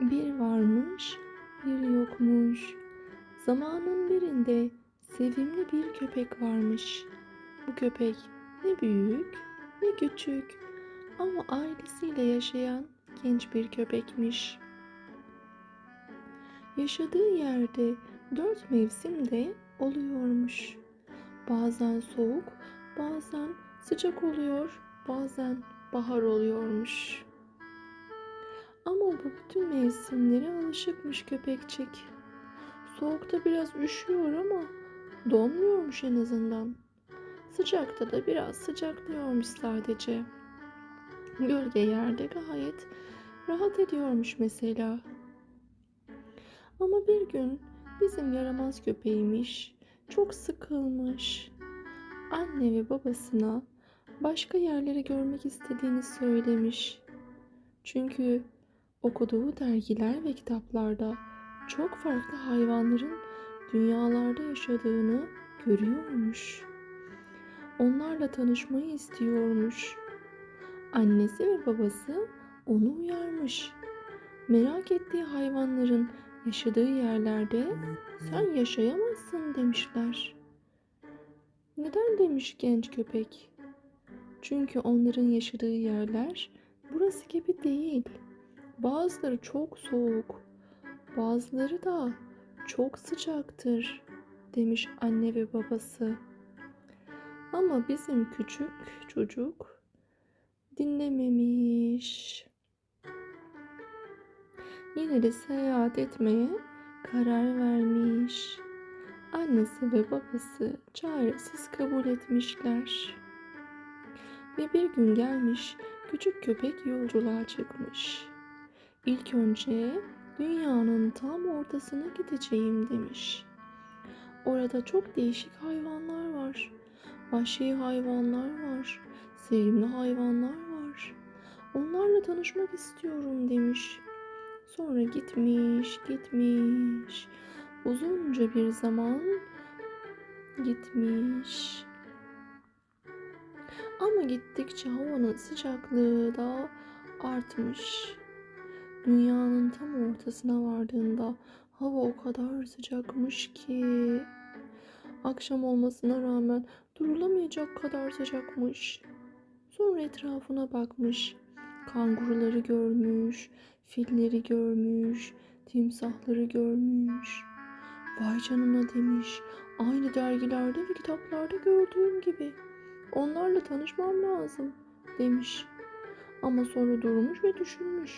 Bir varmış, bir yokmuş. Zamanın birinde sevimli bir köpek varmış. Bu köpek ne büyük ne küçük ama ailesiyle yaşayan genç bir köpekmiş. Yaşadığı yerde dört mevsimde oluyormuş. Bazen soğuk, bazen sıcak oluyor, bazen bahar oluyormuş. Ama bu bütün mevsimlere alışıkmış köpekçik. Soğukta biraz üşüyor ama donmuyormuş en azından. Sıcakta da biraz sıcaklıyormuş sadece. Gölge yerde gayet rahat ediyormuş mesela. Ama bir gün bizim yaramaz köpeğimiz çok sıkılmış. Anne ve babasına başka yerleri görmek istediğini söylemiş. Çünkü okuduğu dergiler ve kitaplarda çok farklı hayvanların dünyalarda yaşadığını görüyormuş. Onlarla tanışmayı istiyormuş. Annesi ve babası onu uyarmış. Merak ettiği hayvanların yaşadığı yerlerde sen yaşayamazsın demişler. Neden demiş genç köpek? Çünkü onların yaşadığı yerler burası gibi değil. Bazıları çok soğuk, bazıları da çok sıcaktır demiş anne ve babası. Ama bizim küçük çocuk dinlememiş. Yine de seyahat etmeye karar vermiş. Annesi ve babası çaresiz kabul etmişler. Ve bir gün gelmiş küçük köpek yolculuğa çıkmış. İlk önce dünyanın tam ortasına gideceğim demiş. Orada çok değişik hayvanlar var. Vahşi hayvanlar var. Sevimli hayvanlar var. Onlarla tanışmak istiyorum demiş. Sonra gitmiş, gitmiş. Uzunca bir zaman gitmiş. Ama gittikçe havanın sıcaklığı da artmış. Dünyanın tam ortasına vardığında hava o kadar sıcakmış ki akşam olmasına rağmen durulamayacak kadar sıcakmış. Sonra etrafına bakmış. Kanguruları görmüş, filleri görmüş, timsahları görmüş. Vay canına demiş. Aynı dergilerde ve kitaplarda gördüğüm gibi. Onlarla tanışmam lazım demiş. Ama sonra durmuş ve düşünmüş.